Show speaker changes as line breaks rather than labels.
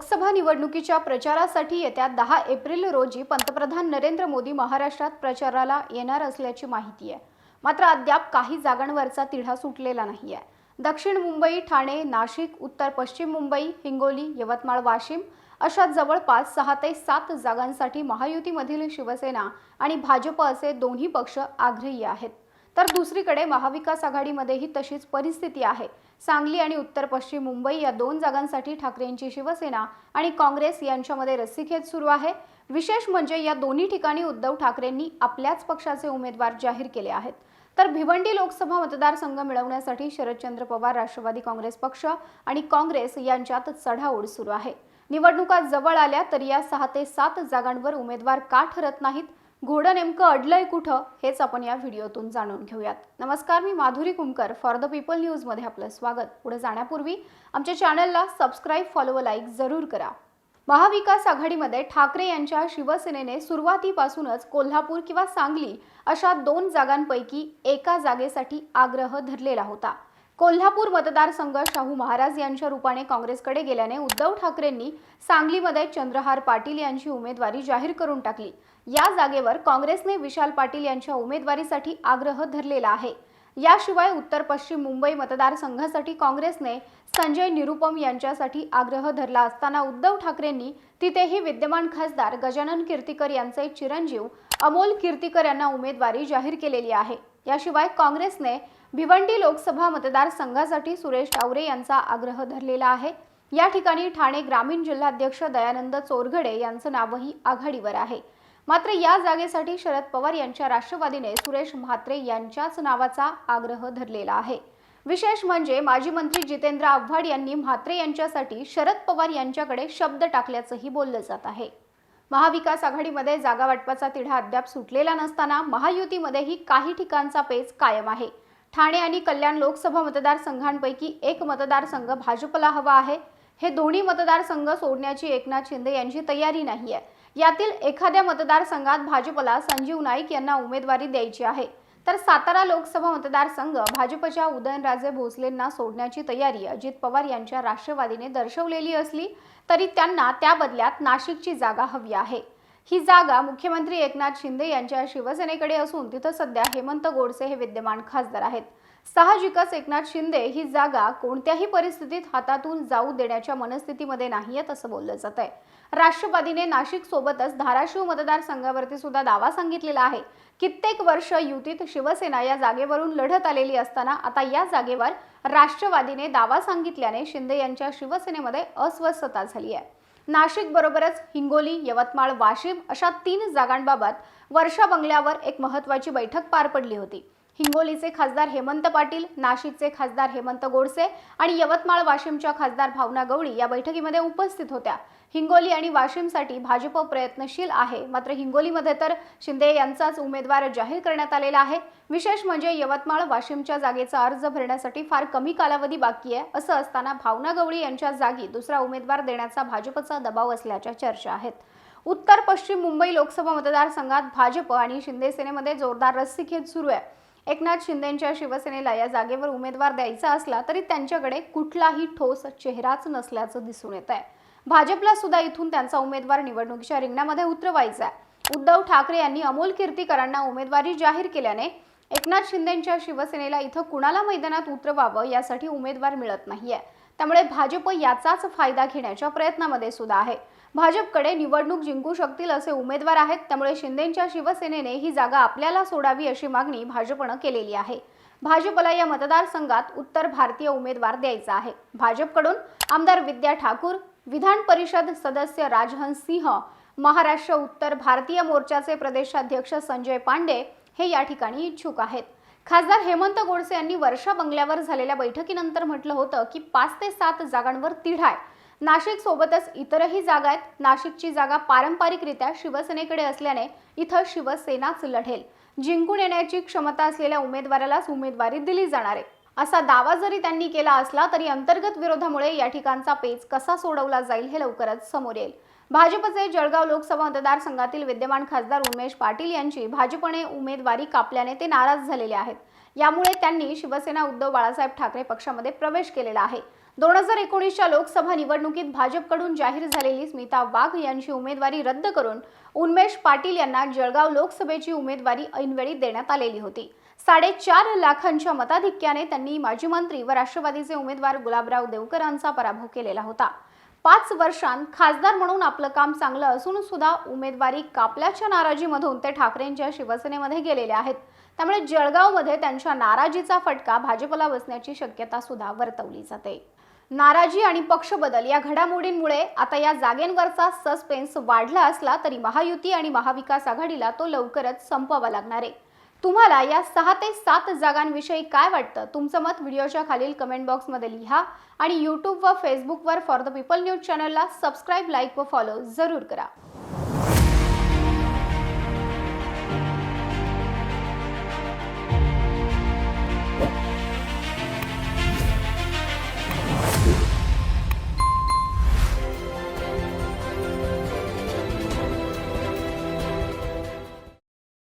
लोकसभा निवडणुकीच्या प्रचारासाठी येत्या दहा एप्रिल रोजी पंतप्रधान नरेंद्र मोदी महाराष्ट्रात प्रचाराला येणार असल्याची माहिती आहे. मात्र अद्याप काही जागांवरचा तिढा सुटलेला नाही आहे दक्षिण मुंबई ठाणे नाशिक उत्तर पश्चिम मुंबई हिंगोली यवतमाळ वाशिम अशा जवळपास सहा ते सात जागांसाठी महायुतीमधील शिवसेना आणि भाजप असे दोन्ही पक्ष आग्रही आहेत. तर दुसरीकडे महाविकास आघाडीमध्येही तशीच परिस्थिती आहे. सांगली आणि उत्तर पश्चिम मुंबई या दोन जागांसाठी ठाकरेंची शिवसेना आणि काँग्रेस यांच्यामध्ये रस्सीखेच सुरू आहे. विशेष म्हणजे या दोन्ही ठिकाणी उद्धव ठाकरेंनी आपल्याच पक्षाचे उमेदवार जाहीर केले आहेत. तर भिवंडी लोकसभा मतदारसंघ मिळवण्यासाठी शरदचंद्र पवार राष्ट्रवादी काँग्रेस पक्ष आणि काँग्रेस यांच्यात चढाओढ सुरू आहे. निवडणुका जवळ आल्या तरी या सहा ते सात जागांवर उमेदवार का ठरत नाहीत? घोडं नेमकं अडलंय कुठं हेच आपण या व्हिडिओतून जाणून घेऊयात. नमस्कार मी Madhuri Kumkar. For the people न्यूजमध्ये आपलं स्वागत. पुढे जाण्यापूर्वी आमच्या चॅनलला सबस्क्राईब फॉलो व लाईक जरूर करा. महाविकास आघाडीमध्ये ठाकरे यांच्या शिवसेनेने सुरुवातीपासूनच कोल्हापूर किंवा सांगली अशा दोन जागांपैकी एका जागेसाठी आग्रह धरलेला होता. कोल्हापूर मतदारसंघ शाहू महाराज यांच्या रूपाने काँग्रेसकडे गेल्याने उद्धव ठाकरेंनी सांगलीमध्ये चंद्रहार पाटील यांची उमेदवारी जाहीर करून टाकली. या जागेवर काँग्रेसने विशाल पाटील यांच्या उमेदवारीसाठी आग्रह धरलेला आहे. याशिवाय उत्तर पश्चिम मुंबई मतदारसंघासाठी काँग्रेसने संजय निरुपम यांच्यासाठी आग्रह धरला असताना उद्धव ठाकरेंनी तिथेही विद्यमान खासदार गजानन कीर्तीकर यांचे चिरंजीव अमोल कीर्तीकर यांना उमेदवारी जाहीर केलेली आहे. याशिवाय काँग्रेसने भिवंडी लोकसभा मतदारसंघासाठी सुरेश टावरे यांचा आग्रह धरलेला आहे. या ठिकाणी ठाणे ग्रामीण जिल्हाध्यक्ष दयानंद चोरघडे यांचं नावही आघाडीवर आहे. मात्र या जागेसाठी शरद पवार यांच्या राष्ट्रवादीने सुरेश म्हात्रे यांच्याच नावाचा आग्रह धरलेला आहे. विशेष म्हणजे माजी मंत्री जितेंद्र आव्हाड यांनी म्हात्रे यांच्यासाठी शरद पवार यांच्याकडे शब्द टाकल्याचंही बोललं जात आहे. महाविकास आघाडीमध्ये जागा वाटपाचा तिढा अद्याप सुटलेला नसताना महायुतीमध्येही काही ठिकाणचा पेच कायम आहे. ठाणे आणि कल्याण लोकसभा मतदारसंघांपैकी एक मतदारसंघ भाजपला हवा आहे. हे दोन्ही मतदारसंघ सोडण्याची एकनाथ शिंदे यांची तयारी नाही आहे. यातील एखाद्या मतदारसंघात भाजपला संजीव नाईक यांना उमेदवारी द्यायची आहे. तर सातारा लोकसभा मतदारसंघ भाजपच्या उदयनराजे भोसलेंना सोडण्याची तयारी अजित पवार यांच्या राष्ट्रवादीने दर्शवलेली असली तरी त्यांना त्या बदल्यात नाशिकची जागा हवी आहे. ही जागा मुख्यमंत्री एकनाथ शिंदे यांच्या शिवसेनेकडे असून तिथं सध्या हेमंत गोडसे हे विद्यमान खासदार आहेत. साहजिकच एकनाथ शिंदे ही जागा कोणत्याही परिस्थितीत हातातून जाऊ देण्याच्या मनस्थितीमध्ये नाहीयेत असं बोललं जात आहे. राष्ट्रवादीने नाशिक सोबतच धाराशिव मतदारसंघावरती सुद्धा दावा सांगितलेला आहे. कित्येक वर्ष युतीत शिवसेना या जागेवरून लढत आलेली असताना आता या जागेवर राष्ट्रवादीने दावा सांगितल्याने शिंदे यांच्या शिवसेनेमध्ये अस्वस्थता झाली आहे. नाशिक बरोबरच हिंगोली यवतमाळ वाशिम अशा तीन जागांबाबत वर्षा बंगल्यावर एक महत्वाची बैठक पार पडली होती. हिंगोलीचे खासदार हेमंत पाटील नाशिकचे खासदार हेमंत गोडसे आणि यवतमाळ वाशिमच्या खासदार भावना गवळी या बैठकीमध्ये उपस्थित होत्या. हिंगोली आणि वाशिमसाठी भाजप प्रयत्नशील आहे. मात्र हिंगोलीमध्ये तर शिंदे यांचाच उमेदवार जाहीर करण्यात आलेला आहे. विशेष म्हणजे यवतमाळ वाशिमच्या जागेचा अर्ज भरण्यासाठी फार कमी कालावधी बाकी आहे असं असताना भावना गवळी यांच्या जागी दुसरा उमेदवार देण्याचा भाजपचा दबाव असल्याच्या चर्चा आहेत. उत्तर पश्चिम मुंबई लोकसभा मतदारसंघात भाजप आणि शिंदे सेनेमध्ये जोरदार रस्सीखेच सुरू आहे. एकनाथ शिंदेंच्या शिवसेनेला या जागेवर उमेदवार द्यायचा असला तरी त्यांच्याकडे कुठलाही ठोस चेहराच नसल्याचं दिसून येत आहे भाजपला सुद्धा इथून त्यांचा उमेदवार निवडणुकीच्या रिंगणामध्ये उतरवायचा आहे. उद्धव ठाकरे यांनी अमोल कीर्तीकरांना उमेदवारी जाहीर केल्याने एकनाथ शिंदेंच्या शिवसेनेला इथं कुणाला मैदानात उतरवावं यासाठी उमेदवार मिळत नाहीये. त्यामुळे भाजप याचाच फायदा घेण्याच्या प्रयत्नामध्ये सुद्धा आहे. भाजपकडे निवडणूक जिंकू शकतील असे उमेदवार आहेत त्यामुळे शिंदेच्या शिवसेनेने ही जागा आपल्याला सोडावी अशी मागणी भाजपनं केलेली आहे. भाजपला या मतदारसंघात उत्तर भारतीय उमेदवार द्यायचा आहे. भाजपकडून आमदार विद्या ठाकूर विधान परिषद सदस्य राजहंस सिंह महाराष्ट्र उत्तर भारतीय मोर्चाचे प्रदेशाध्यक्ष संजय पांडे हे या ठिकाणी इच्छुक आहेत. खासदार हेमंत गोडसे यांनी वर्षा बंगल्यावर झालेल्या बैठकीनंतर म्हटलं होतं की पाच ते सात जागांवर तिढा आहे. नाशिक सोबतच इतरही जागा आहेत. नाशिकची जागा पारंपरिकरित्या शिवसेनेकडे असल्याने इथं शिवसेनाच लढेल. जिंकून येण्याची क्षमता असलेल्या उमेदवारालाच उमेदवारी दिली जाणार आहे. असा दावा जरी त्यांनी केला असला तरी अंतर्गत विरोधामुळे या ठिकाणचा पेच कसा सोडवला जाईल हे लवकरच समोर येईल. भाजपचे जळगाव लोकसभा मतदारसंघातील विद्यमान खासदार उमेश पाटील यांची भाजपने उमेदवारी कापल्याने ते नाराज झालेले आहेत. यामुळे त्यांनी शिवसेना उद्धव बाळासाहेब ठाकरे पक्षामध्ये प्रवेश केलेला आहे. दोन हजार एकोणीसच्या लोकसभा निवडणुकीत भाजपकडून जाहीर झालेली स्मिता वाघ यांची उमेदवारी रद्द करून उन्मेश पाटील यांना जळगाव लोकसभेची उमेदवारी ऐनवेळी देण्यात आलेली होती. साडेचार लाखांच्या मताधिक्याने त्यांनी माजी मंत्री व राष्ट्रवादीचे उमेदवार गुलाबराव देवकरांचा पराभव केलेला होता. पाच वर्षांत खासदार म्हणून आपलं काम चांगलं असून सुद्धा उमेदवारी कापल्याच्या नाराजीमधून ते ठाकरेंच्या शिवसेनेमध्ये गेलेले आहेत. त्यामुळे जळगावमध्ये त्यांच्या नाराजीचा फटका भाजपला बसण्याची शक्यता सुद्धा वर्तवली जाते. नाराजी आणि पक्ष बदल या घडामोडींमुळे आता या जागेंवरचा सस्पेन्स वाढला असला तरी महायुती आणि महाविकास आघाडीला तो लवकरच संपवावा लागणार आहे. तुम्हाला या सहा ते सात जागांविषयी काय वाटतं? तुमचं मत व्हिडिओच्या खालील कमेंट बॉक्समध्ये लिहा आणि यूट्यूब व फेसबुकवर फॉर द पीपल न्यूज चॅनलला सबस्क्राईब लाईक व फॉलो जरूर करा.